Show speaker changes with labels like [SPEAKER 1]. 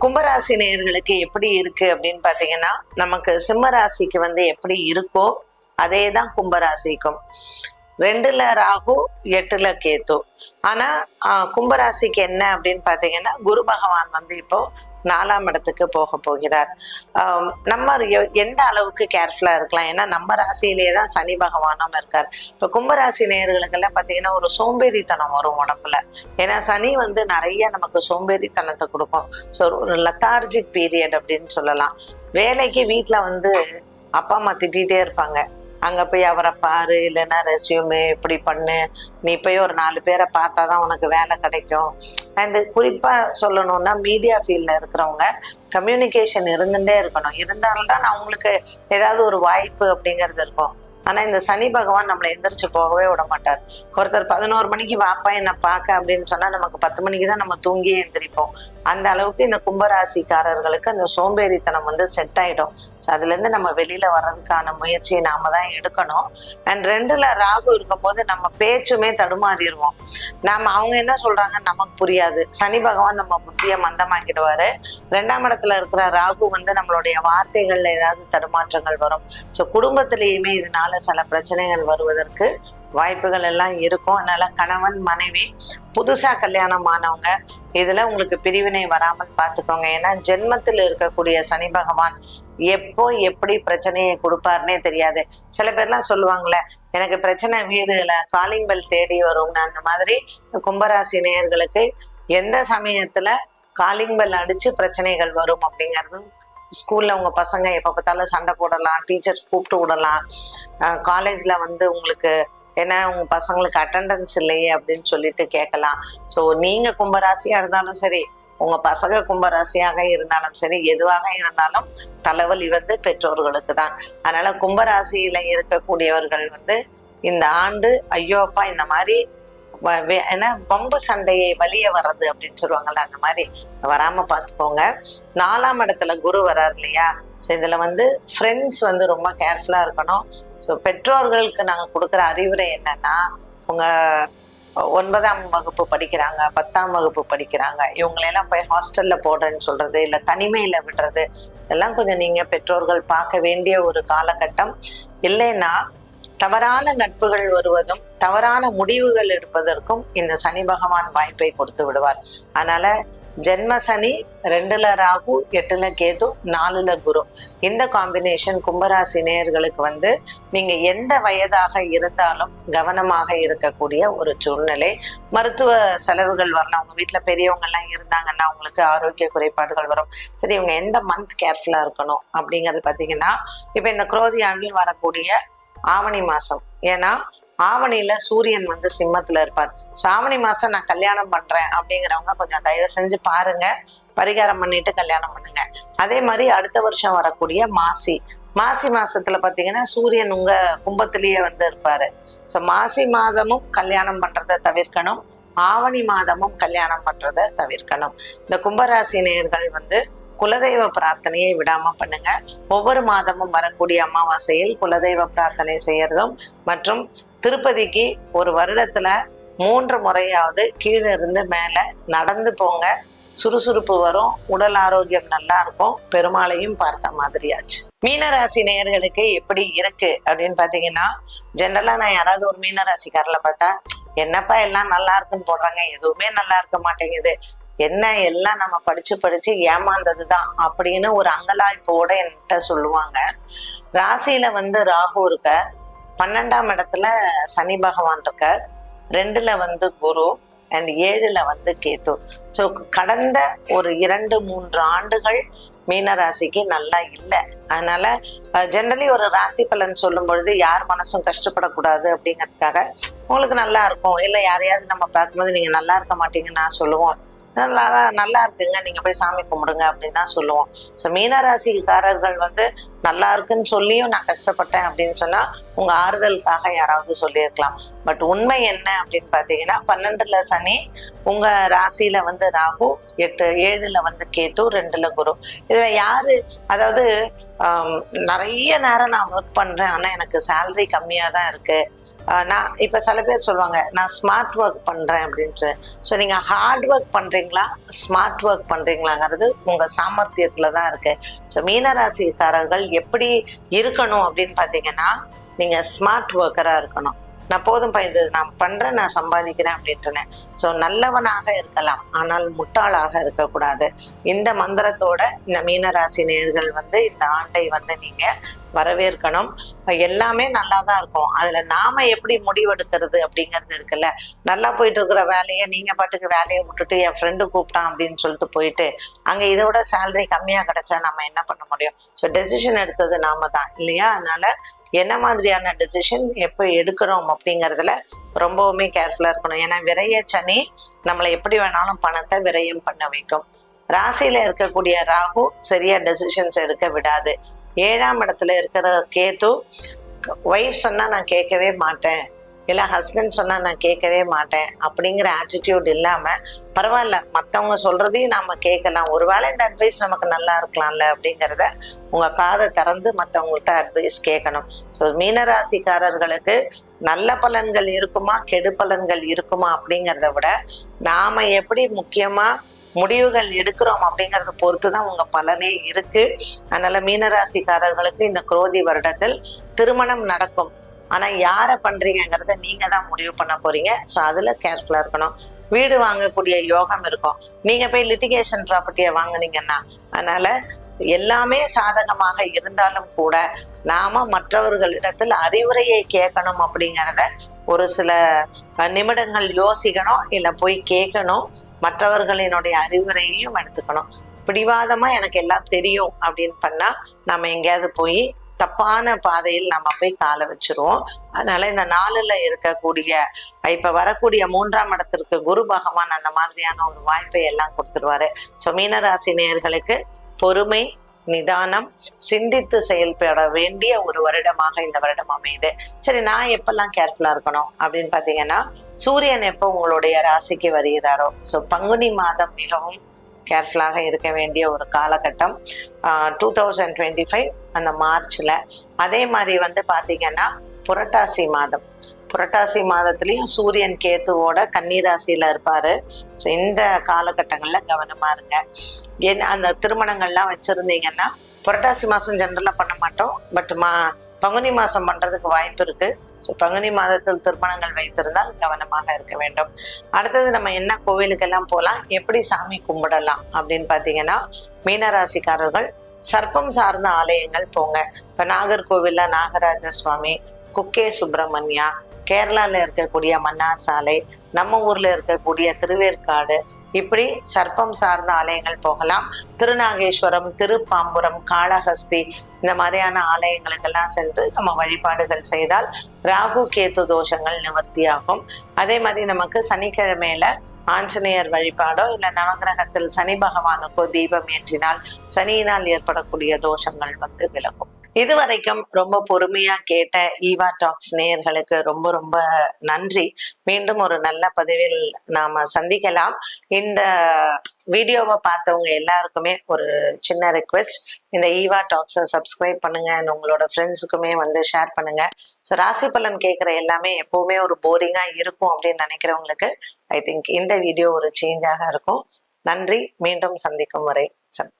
[SPEAKER 1] கும்பராசி நேர்களுக்கு எப்படி இருக்கு அப்படின்னு பாத்தீங்கன்னா நமக்கு சிம்ம ராசிக்கு வந்து எப்படி இருக்கோ அதே தான் கும்பராசிக்கும். ரெண்டுல ராகு எட்டுல கேத்து. ஆனா ஆஹ், கும்பராசிக்கு என்ன அப்படின்னு பாத்தீங்கன்னா குரு பகவான் வந்து இப்போ நாலாம் இடத்துக்கு போக போகிறார். நம்ம எந்த அளவுக்கு கேர்ஃபுல்லா இருக்கலாம்? ஏன்னா நம்ம ராசியிலேயே தான் சனி பகவானும் இருக்கார். இப்போ கும்பராசி நேயர்களுக்கெல்லாம் பார்த்தீங்கன்னா ஒரு சோம்பேறித்தனம் வரும் உடம்புல. ஏன்னா சனி வந்து நிறைய நமக்கு சோம்பேறித்தனத்தை கொடுக்கும். ஸோ ஒரு லத்தார்ஜிக் பீரியட் அப்படின்னு சொல்லலாம். வேலைக்கு வீட்டில் வந்து அப்பா அம்மா திட்டிகிட்டே இருப்பாங்க. அங்கே போய் அவரை பாரு இல்லைன்னா ரெஸ்யூமு இப்படி பண்ணு. நீ போய் ஒரு நாலு பேரை பார்த்தா தான் உனக்கு வேலை கிடைக்கும். அண்டு குறிப்பாக சொல்லணும்னா மீடியா ஃபீல்டில் இருக்கிறவங்க கம்யூனிகேஷன் இருந்துட்டே இருக்கணும். இருந்தால்தான் அவங்களுக்கு ஏதாவது ஒரு வாய்ப்பு அப்படிங்கிறது இருக்கும். ஆனா இந்த சனி பகவான் நம்மளை எந்திரிச்சு போகவே விட மாட்டார். ஒருத்தர் பதினோரு மணிக்கு வாப்பா என்ன பார்க்க அப்படின்னு சொன்னா நமக்கு பத்து மணிக்கு தான் நம்ம தூங்கியே எந்திரிப்போம். அந்த அளவுக்கு இந்த கும்பராசிக்காரர்களுக்கு அந்த சோம்பேறித்தனம் வந்து செட் ஆயிடும். ஸோ அதுல இருந்து நம்ம வெளியில வர்றதுக்கான முயற்சியை நாம தான் எடுக்கணும். அண்ட் ரெண்டுல ராகு இருக்கும்போது நம்ம பேச்சுமே தடுமாறிடுவோம். நாம அவங்க என்ன சொல்றாங்க? நமக்கு புரியாது. சனி பகவான் நம்ம புத்தியை மந்தமாக்கிடுவாரு. ரெண்டாம் இடத்துல இருக்கிற ராகு வந்து நம்மளுடைய வார்த்தைகள்ல ஏதாவது தடுமாற்றங்கள் வரும். ஸோ குடும்பத்திலேயுமே இதனால சில பிரச்சனைகள் வருவதற்கு வாய்ப்புகள் எல்லாம் இருக்கும். அதனால கணவன் மனைவி புதுசா கல்யாணம் ஆனவங்க இதுல உங்களுக்கு பிரிவினை வராமல் பார்த்துக்கோங்க. ஏன்னா ஜென்மத்தில் இருக்கக்கூடிய சனி பகவான் எப்போ எப்படி பிரச்சனையை கொடுப்பாருன்னே தெரியாது. சில பேர்லாம் சொல்லுவாங்கல்ல எனக்கு பிரச்சனை வீடுல காலிங் பெல் தேடி வரும்னு. அந்த மாதிரி கும்பராசி நேயர்களுக்கு எந்த சமயத்துல காலிங் பெல் அடிச்சு பிரச்சனைகள் வரும் அப்படிங்கிறதும் ஸ்கூல்ல உங்க பசங்க எப்ப பார்த்தாலும் சண்டை போடலாம் டீச்சர்ஸ் கூப்பிட்டு விடலாம். காலேஜ்ல வந்து உங்களுக்கு ஏன்னா உங்க பசங்களுக்கு அட்டெண்டன்ஸ் இல்லையே அப்படின்னு சொல்லிட்டு கேட்கலாம். ஸோ நீங்க கும்பராசியா இருந்தாலும் சரி உங்க பசங்க கும்பராசியாக இருந்தாலும் சரி எதுவாக இருந்தாலும் தலைவலி வந்து பெற்றோர்களுக்கு தான். அதனால கும்பராசியில இருக்கக்கூடியவர்கள் வந்து இந்த ஆண்டு ஐயோப்பா இந்த மாதிரி வ- ஏன்னா பம்பு சண்டையை வலிய வர்றது அப்படின்னு சொல்லுவாங்கல்ல அந்த மாதிரி வராம பார்த்துக்கோங்க. நாலாம் இடத்துல குரு வர்றார் இல்லையா? ஸோ இதுல வந்து ஃப்ரெண்ட்ஸ் வந்து ரொம்ப கேர்ஃபுல்லா இருக்கணும். ஸோ பெற்றோர்களுக்கு நாங்கள் கொடுக்குற அறிவுரை என்னன்னா உங்க ஒன்பதாம் வகுப்பு படிக்கிறாங்க பத்தாம் வகுப்பு படிக்கிறாங்க இவங்களெல்லாம் போய் ஹாஸ்டல்ல போடுறேன்னு சொல்றது இல்லை தனிமையில விடுறது இதெல்லாம் கொஞ்சம் நீங்க பெற்றோர்கள் பார்க்க வேண்டிய ஒரு காலகட்டம். இல்லைன்னா தவறான நட்புகள் வருவதும் தவறான முடிவுகள் எடுப்பதற்கும் இந்த சனி பகவான் வாய்ப்பை கொடுத்து விடுவார். அதனால ஜென்ம சனி ரெண்டுல ராகு எட்டுல கேது நாலுல குரு. இந்த காம்பினேஷன் கும்பராசி நேயர்களுக்கு வந்து நீங்க எந்த வயதாக இருந்தாலும் கவனமாக இருக்கக்கூடிய ஒரு சூழ்நிலை. மருத்துவ செலவுகள் வரலாம். உங்க வீட்டுல பெரியவங்க எல்லாம் இருந்தாங்கன்னா உங்களுக்கு ஆரோக்கிய குறைபாடுகள் வரும். சரி இவங்க எந்த மந்த் கேர்ஃபுல்லா இருக்கணும் அப்படிங்கறது பாத்தீங்கன்னா இப்ப இந்த குரோதி ஆண்டில் வரக்கூடிய ஆவணி மாசம். ஏன்னா ஆவணியில சூரியன் வந்து சிம்மத்துல இருப்பார். ஸோ ஆவணி மாசம் நான் கல்யாணம் பண்றேன் அப்படிங்கிறவங்க கொஞ்சம் தயவு செஞ்சு பாருங்க. பரிகாரம் பண்ணிட்டு கல்யாணம் பண்ணுங்க. அதே மாதிரி அடுத்த வருஷம் வரக்கூடிய மாசி. மாசி மாசத்துல பாத்தீங்கன்னா சூரியன் உங்க கும்பத்திலேயே வந்து இருப்பாரு. ஸோ மாசி மாதமும் கல்யாணம் பண்றதை தவிர்க்கணும். ஆவணி மாதமும் கல்யாணம் பண்றதை தவிர்க்கணும். இந்த கும்பராசி நேர்கள் வந்து குலதெய்வ பிரார்த்தனையை விடாம பண்ணுங்க. ஒவ்வொரு மாதமும் வரக்கூடிய அமாவாசையில் குலதெய்வ பிரார்த்தனை செய்யறதும் மற்றும் திருப்பதிக்கு ஒரு வருடத்துல மூன்று முறையாவது கீழே இருந்து மேல நடந்து போங்க. சுறுசுறுப்பு வரும். உடல் ஆரோக்கியம் நல்லா இருக்கும். பெருமாளையும் பார்த்த மாதிரியாச்சு. மீனராசி நேயர்களுக்கு எப்படி இருக்கு அப்படின்னு பாத்தீங்கன்னா ஜென்ரலா நான் யாராவது ஒரு மீனராசிக்காரில் பார்த்தா என்னப்பா எல்லாம் நல்லா இருக்குன்னு போடுறாங்க. எதுவுமே நல்லா இருக்க மாட்டேங்குது. என்ன எல்லாம் நம்ம படிச்சு படிச்சு ஏமாந்ததுதான் அப்படின்னு ஒரு அங்கலாய்ப்போட என்கிட்ட சொல்லுவாங்க. ராசியில வந்து ராகு இருக்க பன்னெண்டாம் இடத்துல சனி பகவான் இருக்க ரெண்டுல வந்து குரு அண்ட் ஏழுல வந்து கேத்து ஸோ கடந்த ஒரு இரண்டு மூன்று ஆண்டுகள் மீன ராசிக்கு நல்லா இல்லை. அதனால ஜென்ரலி ஒரு ராசி பலன் சொல்லும் பொழுது யார் மனசும் கஷ்டப்படக்கூடாது அப்படிங்கிறதுக்காக உங்களுக்கு நல்லா இருக்கும். இல்லை யாரையாவது நம்ம பார்க்கும்போது நீங்க நல்லா இருக்க மாட்டீங்கன்னு நான் சொல்லுவோம். நல்லா நல்லா இருக்குங்க. நீங்க போய் சாமி கும்பிடுங்க அப்படின்னு தான் சொல்லுவோம். ஸோ மீனராசிக்காரர்கள் வந்து நல்லா இருக்குன்னு சொல்லியும் நான் கஷ்டப்பட்டேன் அப்படின்னு சொன்னா உங்க ஆறுதலுக்காக யாராவது சொல்லியிருக்கலாம். பட் உண்மை என்ன அப்படின்னு பாத்தீங்கன்னா பன்னெண்டுல சனி உங்க ராசியில வந்து ராகு எட்டு ஏழுல வந்து கேத்து ரெண்டுல குரு. இதுல யாரு அதாவது நிறைய நேரம் நான் ஒர்க் பண்றேன். ஆனா எனக்கு சேலரி கம்மியா தான் இருக்கு. நான் இப்போ சில பேர் சொல்லுவாங்க நான் ஸ்மார்ட் ஒர்க் பண்ணுறேன் அப்படின்ட்டு. ஸோ நீங்கள் ஹார்ட் ஒர்க் பண்ணுறீங்களா ஸ்மார்ட் ஒர்க் பண்ணுறீங்களாங்கிறது உங்கள் சாமர்த்தியத்தில் தான் இருக்கு. ஸோ மீனராசிக்காரர்கள் எப்படி இருக்கணும் அப்படின்னு பார்த்தீங்கன்னா நீங்கள் ஸ்மார்ட் ஒர்க்கராக இருக்கணும். நான் போதும் இது நான் பண்றேன் நான் சம்பாதிக்கிறேன் அப்படின்ட்டுனேன். ஸோ நல்லவனாக இருக்கலாம் ஆனால் முட்டாளாக இருக்கக்கூடாது. இந்த மந்திரத்தோட இந்த மீனராசி நேர்கள் வந்து இந்த ஆண்டை வந்து நீங்க வரவேற்கணும். எல்லாமே நல்லா தான் இருக்கும். அதுல நாம எப்படி முடிவெடுக்கிறது அப்படிங்கிறது இருக்குல்ல. நல்லா போயிட்டு இருக்கிற வேலையை நீங்க பாட்டுக்கு வேலையை விட்டுட்டு என் ஃப்ரெண்டு கூப்பிட்டான் அப்படின்னு சொல்லிட்டு போயிட்டு அங்க இதை விட சேலரி கம்மியா கிடைச்சா நம்ம என்ன பண்ண முடியும்? ஸோ டெசிஷன் எடுத்தது நாம தான் இல்லையா? அதனால என்ன மாதிரியான டெசிஷன் எப்போ எடுக்கிறோம் அப்படிங்கிறதுல ரொம்பவுமே கேர்ஃபுல்லாக இருக்கணும். ஏன்னா விரைய சனி நம்மளை எப்படி வேணாலும் பணத்தை விரயம் பண்ண வைக்கும். ராசியில இருக்கக்கூடிய ராகு சரியா டெசிஷன்ஸ் எடுக்க விடாது. ஏழாம் இடத்துல இருக்கிற கேது ஒய்ஃப் சொன்னால் நான் கேட்கவே மாட்டேன். இல்லை ஹஸ்பண்ட் சொன்னால் நான் கேட்கவே மாட்டேன். அப்படிங்கிற ஆட்டிடியூட் இல்லாமல் பரவாயில்ல மற்றவங்க சொல்கிறதையும் நாம் கேட்கலாம். ஒருவேளை இந்த அட்வைஸ் நமக்கு நல்லா இருக்கலாம்ல அப்படிங்கிறத உங்கள் காதை திறந்து மற்றவங்கள்ட்ட அட்வைஸ் கேட்கணும். ஸோ மீனராசிக்காரர்களுக்கு நல்ல பலன்கள் இருக்குமா கெடு பலன்கள் இருக்குமா அப்படிங்கிறத விட நாம் எப்படி முக்கியமாக முடிவுகள் எடுக்கிறோம் அப்படிங்கறத பொறுத்து தான் உங்க பலனே இருக்கு. அதனால மீனராசிக்காரர்களுக்கு இந்த குரோதி வருடத்தில் திருமணம் நடக்கும். ஆனா யார பண்றீங்கிறத நீங்க தான் முடிவு பண்ண போறீங்க. ஸோ அதுல கேர்ஃபுல்லா இருக்கணும். வீடு வாங்கக்கூடிய யோகம் இருக்கும். நீங்க போய் லிட்டிகேஷன் ப்ராப்பர்ட்டியை வாங்குனீங்கன்னா அதனால எல்லாமே சாதகமாக இருந்தாலும் கூட நாம மற்றவர்களிடத்தில் அறிவுரையை கேட்கணும் அப்படிங்கிறத ஒரு சில நிமிடங்கள் யோசிக்கணும் இல்லை போய் கேட்கணும். மற்றவர்களினுடைய அறிவுரையையும் எடுத்துக்கணும். பிடிவாதமா எனக்கு எல்லாம் தெரியும் அப்படின்னு பண்ணா நம்ம எங்கேயாவது போய் தப்பான பாதையில் நம்ம போய் காலை வச்சிருவோம். அதனால இந்த நாலுல இருக்கக்கூடிய இப்ப வரக்கூடிய மூன்றாம் இடத்திற்கு குரு பகவான் அந்த மாதிரியான ஒரு வாய்ப்பை எல்லாம் கொடுத்துருவாரு. ஸோ மீனராசி நேயர்களுக்கு பொறுமை நிதானம் சிந்தித்து செயல்பட வேண்டிய ஒரு வருடமாக இந்த வருடம் அமையுது. சரி நான் எப்பெல்லாம் கேர்ஃபுல்லா இருக்கணும் அப்படின்னு பாத்தீங்கன்னா சூரியன் எப்போ உங்களுடைய ராசிக்கு வருகிறாரோ? ஸோ பங்குனி மாதம் மிகவும் கேர்ஃபுல்லாக இருக்க வேண்டிய ஒரு காலகட்டம். டூ தௌசண்ட் டுவெண்ட்டி ஃபைவ் அந்த மார்ச்சில் அதே மாதிரி வந்து பார்த்தீங்கன்னா புரட்டாசி மாதம். புரட்டாசி மாதத்துலேயும் சூரியன் கேத்துவோட கன்னிராசியில் இருப்பார். ஸோ இந்த காலகட்டங்களில் கவனமா இருங்க. ஏன் அந்த திருமணங்கள்லாம் வச்சுருந்தீங்கன்னா புரட்டாசி மாதம் ஜென்ரலாக பண்ண மாட்டோம். பட் மா பங்குனி மாசம் பண்றதுக்கு வாய்ப்பு இருக்கு. ஸோ பங்குனி மாதத்தில் திருமணங்கள் வைத்திருந்தால் கவனமாக இருக்க வேண்டும். அடுத்தது நம்ம என்ன கோவிலுக்கெல்லாம் போகலாம் எப்படி சாமி கும்பிடலாம்? அப்படின்னு பார்த்தீங்கன்னா மீனராசிக்காரர்கள் சர்ப்பம் சார்ந்த ஆலயங்கள் போங்க. இப்போ நாகர்கோவிலில் நாகராஜ சுவாமி குக்கே சுப்பிரமணியா கேரளால இருக்கக்கூடிய மன்னார் சாலை நம்ம ஊர்ல இருக்கக்கூடிய திருவேற்காடு இப்படி சர்ப்பம் சார்ந்த ஆலயங்கள் போகலாம். திருநாகேஸ்வரம் திருப்பாம்புரம் காளஹஸ்தி இந்த மாதிரியான ஆலயங்களுக்கெல்லாம் சென்று நம்ம வழிபாடுகள் செய்தால் ராகு கேத்து தோஷங்கள் நிவர்த்தியாகும். அதே மாதிரி நமக்கு சனிக்கிழமையில ஆஞ்சநேயர் வழிபாடோ இல்லை நவகிரகத்தில் சனி பகவானுக்கோ தீபம் ஏற்றினால் சனியினால் ஏற்படக்கூடிய தோஷங்கள் வந்து விலகும். இதுவரைக்கும் ரொம்ப பொறுமையா கேட்ட ஈவா டாக்ஸ் நேயர்களுக்கு ரொம்ப ரொம்ப நன்றி. மீண்டும் ஒரு நல்ல பதிவில் நாம சந்திக்கலாம். இந்த வீடியோவை பார்த்தவங்க எல்லாருக்குமே ஒரு சின்ன ரெக்வெஸ்ட் இந்த ஈவா டாக்ஸை சப்ஸ்கிரைப் பண்ணுங்க. உங்களோட ஃப்ரெண்ட்ஸுக்குமே வந்து ஷேர் பண்ணுங்க. ஸோ ராசி பலன் கேட்குற எல்லாமே எப்பவுமே ஒரு போரிங்காக இருக்கும் அப்படின்னு நினைக்கிறவங்களுக்கு ஐ திங்க் இந்த வீடியோ ஒரு சேஞ்சாக இருக்கும். நன்றி. மீண்டும் சந்திக்கும் வரை சந்தி